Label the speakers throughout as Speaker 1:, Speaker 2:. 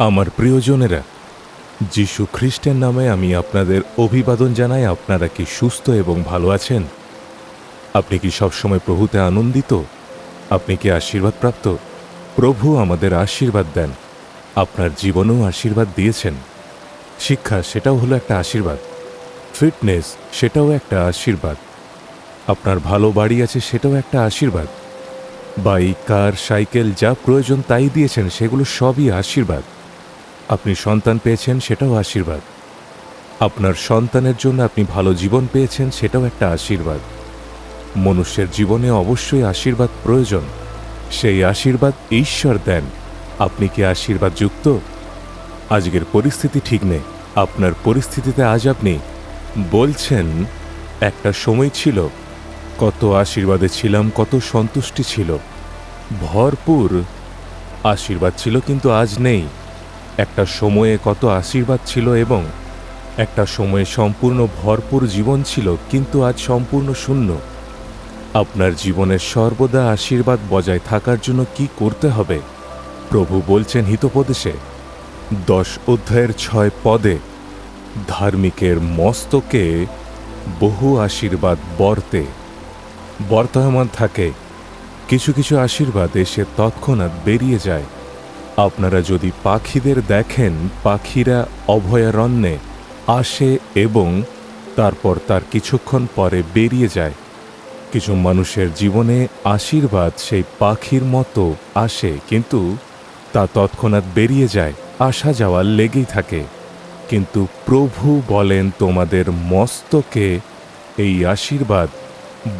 Speaker 1: আমার প্রিয়জনেরা, যিশু খ্রিস্টের নামে আমি আপনাদের অভিবাদন জানাই। আপনারা কি সুস্থ এবং ভালো আছেন? আপনি কি সবসময় প্রভুতে আনন্দিত? আপনি কি আশীর্বাদপ্রাপ্ত প্রভু আমাদের আশীর্বাদ দেন। আপনার জীবনেও আশীর্বাদ দিয়েছেন। শিক্ষা সেটাও হলো একটা আশীর্বাদ। ফিটনেস সেটাও একটা আশীর্বাদ। আপনার ভালো বাড়ি আছে সেটাও একটা আশীর্বাদ। বাইক, কার, সাইকেল যা প্রয়োজন তাই দিয়েছেন সেগুলো সবই আশীর্বাদ। আপনি সন্তান পেয়েছেন, সেটাও আশীর্বাদ। আপনার সন্তানের জন্য আপনি ভালো জীবন পেয়েছেন, সেটাও একটা আশীর্বাদ। মনুষ্যের জীবনে অবশ্যই আশীর্বাদ প্রয়োজন। সেই আশীর্বাদ ঈশ্বর দেন। আপনি কি আশীর্বাদ যুক্ত আজকের পরিস্থিতি ঠিক নেই। আপনার পরিস্থিতিতে আজ আপনি বলছেন, একটা সময় ছিল, কত আশীর্বাদে ছিলাম, কত সন্তুষ্টি ছিল। ভরপুর আশীর্বাদ ছিল, কিন্তু আজ নেই। একটা সময়ে কত আশীর্বাদ ছিল এবং একটা সময়ে সম্পূর্ণ ভরপুর জীবন ছিল, কিন্তু আজ সম্পূর্ণ শূন্য। আপনার জীবনের সর্বদা আশীর্বাদ বজায় থাকার জন্য কি করতে হবে? প্রভু বলছেন হিতোপদেশে, দশ অধ্যায়ের ছয় পদে, ধার্মিকের মস্তকে বহু আশীর্বাদ বর্তে, বর্তমান থাকে, কিছু কিছু আশীর্বাদ এসে তৎক্ষণাৎ বেরিয়ে যায়। আপনারা যদি পাখিদের দেখেন, পাখিরা অভয়ারণ্যে আসে এবং তারপর তার কিছুক্ষণ পরে বেরিয়ে যায়। কিছু মানুষের জীবনে আশীর্বাদ সেই পাখির মতো আসে, কিন্তু তা তৎক্ষণাৎ বেরিয়ে যায়, আসা যাওয়া লেগেই থাকে। কিন্তু প্রভু বলেন, তোমাদের মস্তকে এই আশীর্বাদ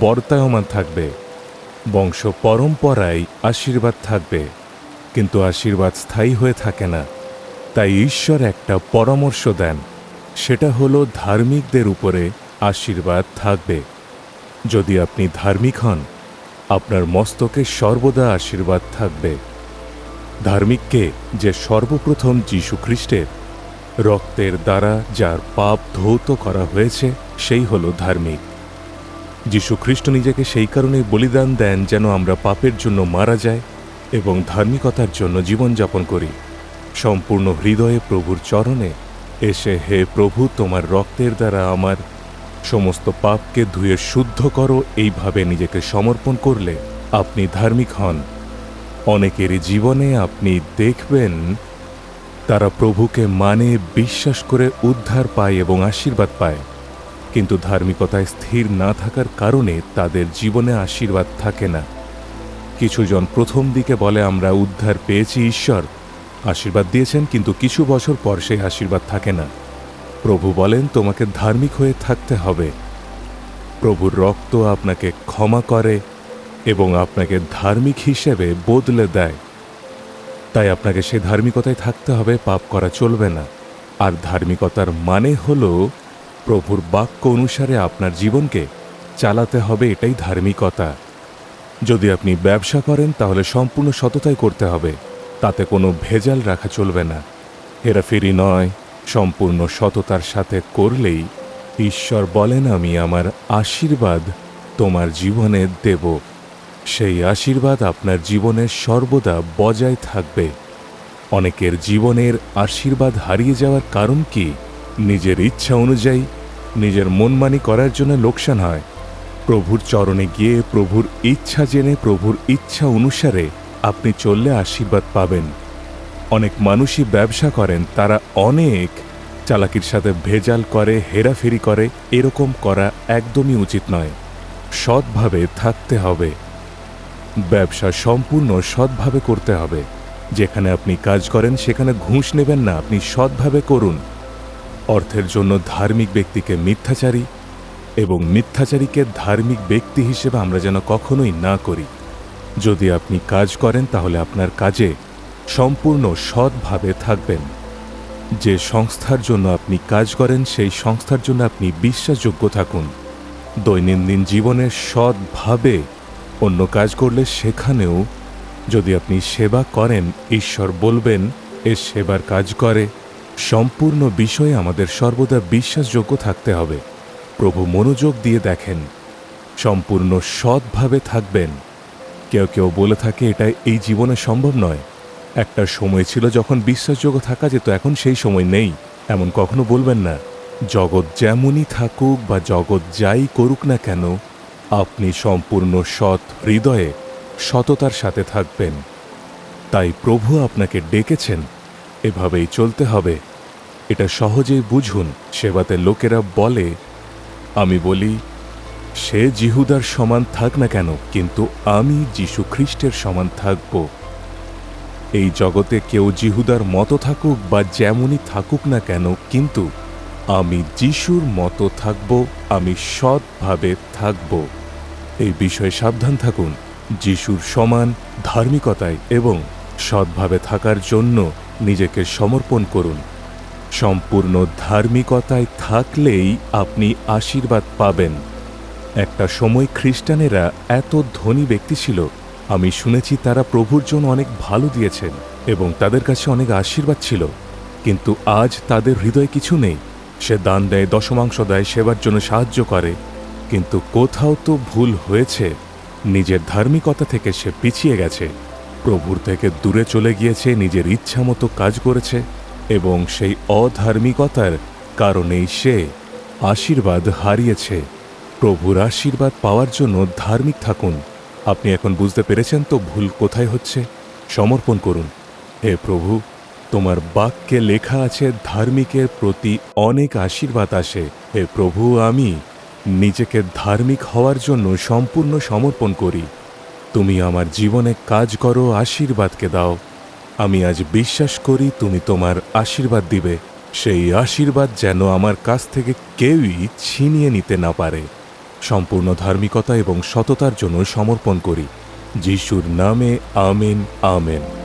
Speaker 1: বর্তায়মান থাকবে, বংশ পরম্পরায় আশীর্বাদ থাকবে। কিন্তু আশীর্বাদ স্থায়ী হয়ে থাকে না। তাই ঈশ্বর একটা পরামর্শ দেন। সেটা হলো ধার্মিকদের উপরে আশীর্বাদ থাকবে। যদি আপনি ধার্মিক হন, আপনার মস্তকে সর্বদা আশীর্বাদ থাকবে। ধার্মিককে যে সর্বপ্রথম যীশু খ্রিস্টের। রক্তের দ্বারা যার পাপ ধৌত করা হয়েছে, সেই হল ধার্মিক। যীশু খ্রিস্ট নিজেকে সেই কারণেই বলিদান দেন যেন আমরা পাপের জন্য মারা যায় এবং ধার্মিকতার জন্য জীবনযাপন করি। সম্পূর্ণ হৃদয়ে প্রভুর চরণে এসে হে প্রভু, তোমার রক্তের দ্বারা আমার সমস্ত পাপকে ধুয়ে শুদ্ধ করো। এইভাবে নিজেকে সমর্পণ করলে আপনি ধার্মিক হন। অনেকেরই জীবনে আপনি দেখবেন তারা প্রভুকে মানে বিশ্বাস করে উদ্ধার পায় এবং আশীর্বাদ পায়। কিন্তু ধার্মিকতায় স্থির না থাকার কারণে তাদের জীবনে আশীর্বাদ থাকে না। কিছুজন প্রথম দিকে বলে, আমরা উদ্ধার পেয়েছি, ঈশ্বর। আশীর্বাদ দিয়েছেন, কিন্তু কিছু বছর পর সেই আশীর্বাদ থাকে না। প্রভু বলেন, তোমাকে ধার্মিক হয়ে থাকতে হবে। প্রভুর রক্ত আপনাকে ক্ষমা করে এবং আপনাকে ধার্মিক হিসেবে বদলে দেয়। তাই আপনাকে সে ধার্মিকতায় থাকতে হবে, পাপ করা চলবে না। আর ধার্মিকতার মানে হল, প্রভুর বাক্য অনুসারে আপনার জীবনকে চালাতে হবে, এটাই ধার্মিকতা। যদি আপনি ব্যবসা করেন, তাহলে সম্পূর্ণ সততাই করতে হবে। তাতে কোনো ভেজাল রাখা চলবে না। হেরাফেরি নয়, সম্পূর্ণ সততার সাথে করলেই ঈশ্বর বলেন, আমি আমার আশীর্বাদ তোমার জীবনে দেব। সেই আশীর্বাদ আপনার জীবনে সর্বদা বজায় থাকবে। অনেকের জীবনের আশীর্বাদ হারিয়ে যাওয়ার কারণ কি? নিজের ইচ্ছা অনুযায়ী, নিজের মনমানি করার জন্য লোকসান হয়। প্রভুর চরণে গিয়ে প্রভুর ইচ্ছা জেনে প্রভুর ইচ্ছা অনুসারে আপনি চললে আশীর্বাদ পাবেন। অনেক মানুষই ব্যবসা করেন, তারা অনেক চালাকির সাথে ভেজাল করে, হেরাফেরি করে, এরকম করা একদমই উচিত নয়। সৎভাবে থাকতে হবে। ব্যবসা সম্পূর্ণ সৎভাবে করতে হবে। যেখানে আপনি কাজ করেন, সেখানে ঘুষ নেবেন না, আপনি সৎভাবে করুন। অর্থের জন্য ধার্মিক ব্যক্তিকে মিথ্যাচারী এবং মিথ্যাচারীকে ধার্মিক ব্যক্তি হিসেবে আমরা যেন কখনোই না করি। যদি আপনি কাজ করেন, তাহলে আপনার কাজে সম্পূর্ণ সৎভাবে থাকবেন। যে সংস্থার জন্য আপনি কাজ করেন, সেই সংস্থার জন্য আপনি বিশ্বাসযোগ্য থাকুন। দৈনন্দিন জীবনে সৎভাবে অন্য কাজ করলে সেখানেও যদি আপনি সেবা করেন, ঈশ্বর বলবেন, এ সেবার কাজ করে। সম্পূর্ণ বিষয়ে আমাদের সর্বদা বিশ্বাসযোগ্য থাকতে হবে। প্রভু মনোযোগ দিয়ে দেখেন। সম্পূর্ণ সৎভাবে থাকবেন। কেউ কেউ বলে থাকে, এটা এই জীবনে সম্ভব নয়। একটা সময় ছিল যখন বিশ্বাসযোগ্য থাকা যেত, এখন সেই সময় নেই। এমন কখনো বলবেন না, জগৎ যেমনই থাকুক বা জগৎ যাই করুক না কেন, আপনি সম্পূর্ণ সৎ হৃদয়ে সততার সাথে থাকবেন। তাই প্রভু আপনাকে ডেকেছেন। এভাবেই চলতে হবে। এটা সহজেই বুঝুন, সেবাতে লোকেরা বলে আমি বলি, সে জিহুদার সমান থাক না কেন, কিন্তু আমি যীশু খ্রিস্টের সমান থাকব। এই জগতে কেউ জিহুদার মতো থাকুক বা যেমনই থাকুক না কেন, কিন্তু আমি যিশুর মতো থাকব, আমি সৎভাবে থাকব। এই বিষয়ে সাবধান থাকুন, যিশুর সমান ধার্মিকতায় এবং সৎভাবে থাকার জন্য নিজেকে সমর্পণ করুন। সম্পূর্ণ ধার্মিকতায় থাকলেই আপনি আশীর্বাদ পাবেন। একটা সময় খ্রিস্টানেরা এত ধনী ব্যক্তি ছিল, আমি শুনেছি তারা প্রভুর জন্য অনেক ভালো দিয়েছেন এবং তাদের কাছে অনেক আশীর্বাদ ছিল, কিন্তু আজ তাদের হৃদয়ে কিছু নেই। সে দান দেয়, দশমাংশ দেয়, সেবার জন্য সাহায্য করে, কিন্তু কোথাও তো ভুল হয়েছে। নিজের ধার্মিকতা থেকে সে পিছিয়ে গেছে, প্রভুর থেকে দূরে চলে গিয়েছে, নিজের ইচ্ছা মতো কাজ করেছে। এবং সেই অধার্মিকতার কারণেই সে আশীর্বাদ হারিয়েছে। প্রভুর আশীর্বাদ পাওয়ার জন্য ধার্মিক থাকুন। আপনি এখন বুঝতে পেরেছেন তো ভুল কোথায় হচ্ছে? সমর্পণ করুন। হে প্রভু, তোমার বাক্যে লেখা আছে, ধার্মিকের প্রতি অনেক আশীর্বাদ আসে। হে প্রভু, আমি নিজেকে ধার্মিক হওয়ার জন্য সম্পূর্ণ সমর্পণ করি। তুমি আমার জীবনে কাজ করো, আশীর্বাদকে দাও। আমি আজ বিশ্বাস করি তুমি তোমার আশীর্বাদ দিবে। সেই আশীর্বাদ যেন আমার কাছ থেকে কেউই ছিনিয়ে নিতে না পারে। সম্পূর্ণ ধার্মিকতা এবং সততার জন্য সমর্পণ করি। যিশুর নামে আমেন আমেন।